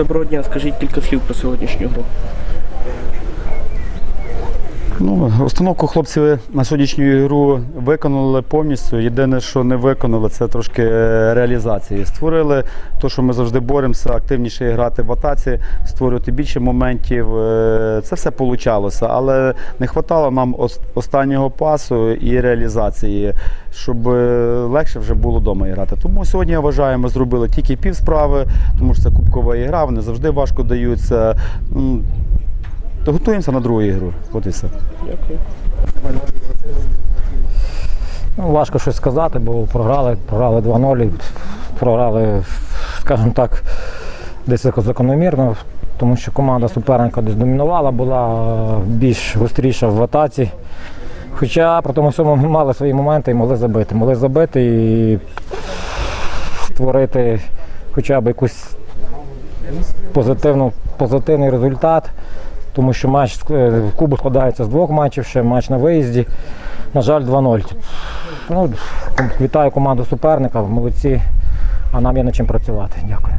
Доброго дня, скажіть кілька слів про сьогоднішню. Ну, установку хлопці на сьогоднішню ігру виконали повністю. Єдине, що не виконали, це трошки е, реалізації. Створили те, що ми завжди боремося, активніше грати в атаці, створювати більше моментів. Е, Це все вийшло, але не вистачало нам останнього пасу і реалізації, щоб е, легше вже було вдома грати. Тому сьогодні я вважаю, ми зробили тільки пів справи, тому що це кубкова ігра, вони завжди важко даються. То Готуємося на другу ігру. От і все. Дякую. Ну, важко щось сказати, бо програли, програли 2-0, і програли, скажімо так, десь закономірно, тому що команда суперника десь домінувала, була більш гостріша в атаці. Хоча при тому всьому ми мали свої моменти і могли забити. Могли забити і створити хоча б якусь позитивну, позитивний результат. Тому що матч Кубу складається з двох матчів, ще матч на виїзді. На жаль, 2-0. Ну, вітаю команду суперника, молодці, а нам є над чим працювати. Дякую.